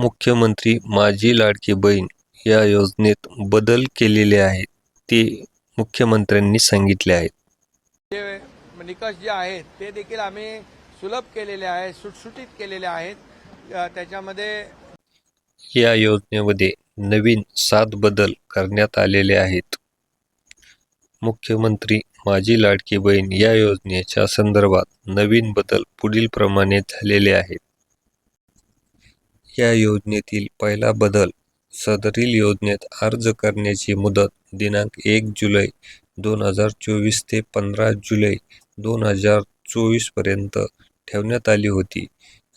मुख्यमंत्री माझी लाडकी बहीण या योजनेत बदल केलेले आहेत ते मुख्यमंत्र्यांनी सांगितले आहेत. निकष जे आहेत ते देखील आम्ही सुलभ केलेले आहेत सुटसुटीत केलेले आहेत. त्याच्यामध्ये या योजनेमध्ये नवीन सात बदल करण्यात आलेले आहेत. मुख्यमंत्री माझी लाडकी बहीण या योजनेच्या संदर्भात नवीन बदल पुढील प्रमाणे झालेले आहेत. या योजनेतील पहिला बदल सदरील योजनेत अर्ज करण्याची मुदत दिनांक एक जुलै दोन हजार चोवीस ते पंधरा जुलै दोन हजार चोवीसपर्यंत ठेवण्यात आली होती.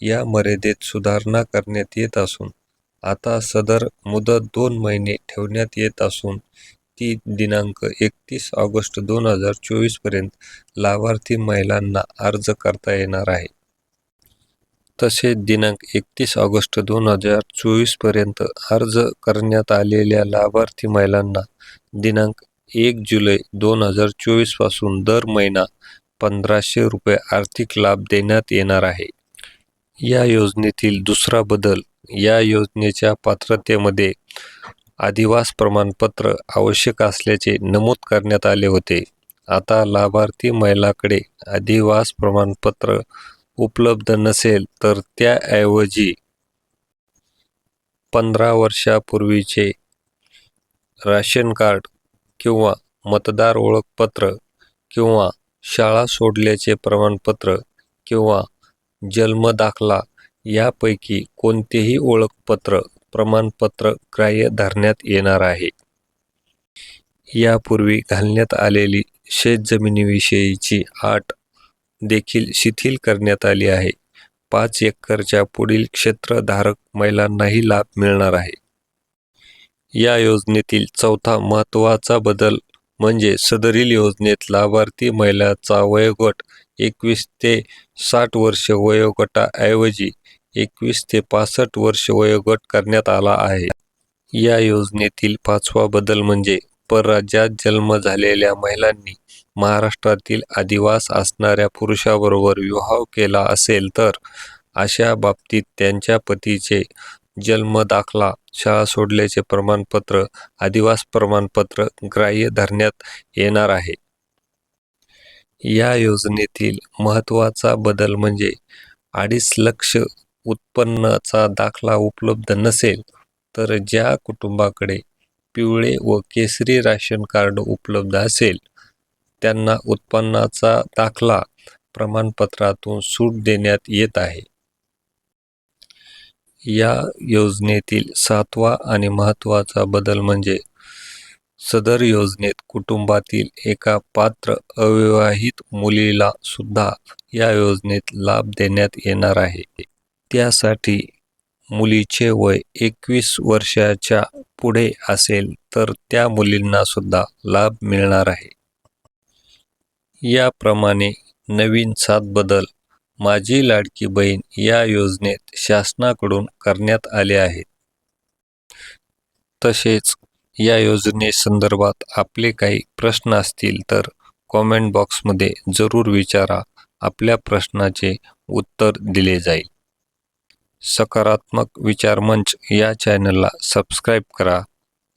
या मर्यादेत सुधारणा करण्यात येत असून आता सदर मुदत दोन महिने ठेवण्यात येत असून ती दिनांक एकतीस ऑगस्ट दोन हजार चोवीसपर्यंत लाभार्थी महिलांना अर्ज करता येणार आहे. तसेच दिनांक एकतीस ऑगस्ट दोन हजार चोवीसपर्यंत अर्ज करण्यात आलेल्या लाभार्थी महिलांना दिनांक एक जुलै दोन हजार चोवीसपासून दर महिना पंधराशे रुपये आर्थिक लाभ देण्यात येणार आहे. या योजनेतील दुसरा बदल या योजनेच्या पात्रतेमध्ये अधिवास प्रमाणपत्र आवश्यक असल्याचे नमूद करण्यात आले होते. आता लाभार्थी महिलाकडे अधिवास प्रमाणपत्र उपलब्ध नसेल तर त्याऐवजी पंधरा वर्षापूर्वीचे राशन कार्ड किंवा मतदार ओळखपत्र किंवा शाळा सोडल्याचे प्रमाणपत्र किंवा जन्मदाखला यापैकी कोणतेही ओळखपत्र प्रमाणपत्र ग्राह्य धरण्यात येणार आहे. यापूर्वी घालण्यात आलेली शेतजमिनीविषयीची आठ देखील शिथिल करण्यात आली आहे. पाच एकरच्या पुढील क्षेत्रधारक महिलांनाही लाभ मिळणार आहे. या योजनेतील चौथा महत्त्वाचा बदल म्हणजे सदरील योजनेत लाभार्थी महिलाचा वयोगट एकवीस ते साठ वर्ष वयोगटाऐवजी एकवीस ते पासष्ट वर्ष वयोगट करण्यात आला आहे. या योजनेतील पाचवा बदल म्हणजे परराज्यात जन्म झालेल्या महिलांनी महाराष्ट्रातील आदिवास असणाऱ्या पुरुषाबरोबर विवाह केला असेल तर अशा बाबतीत त्यांच्या पतीचे जन्मदाखला शाळा सोडल्याचे प्रमाणपत्र आदिवास प्रमाणपत्र ग्राह्य धरण्यात येणार आहे. या योजनेतील महत्त्वाचा बदल म्हणजे अडीच लक्ष उत्पन्नाचा दाखला उपलब्ध नसेल तर ज्या कुटुंबाकडे पिवळे व केसरी राशन कार्ड उपलब्ध असेल त्यांना उत्पन्नाचा दाखला प्रमाणपत्रातून सूट देण्यात येत आहे. या योजनेतील सातवा आणि महत्त्वाचा बदल म्हणजे सदर योजनेत कुटुंबातील एका पात्र अविवाहित मुलीला सुद्धा या योजनेत लाभ देण्यात येणार आहे. त्यासाठी मुलीचे वय एकवीस वर्षाच्या पुढे असेल तर त्या मुलींना सुद्धा लाभ मिळणार आहे. याप्रमाणे नवीन सात बदल माझी लाडकी बहीण या योजनेत शासनाकडून करण्यात आले आहेत. तसेच या योजनेसंदर्भात आपले काही प्रश्न असतील तर कॉमेंट बॉक्समध्ये जरूर विचारा. आपल्या प्रश्नाचे उत्तर दिले जाईल. सकारात्मक विचार मंच या चॅनलला सबस्क्राईब करा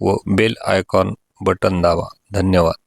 व बेल आयकॉन बटन दावा धन्यवाद.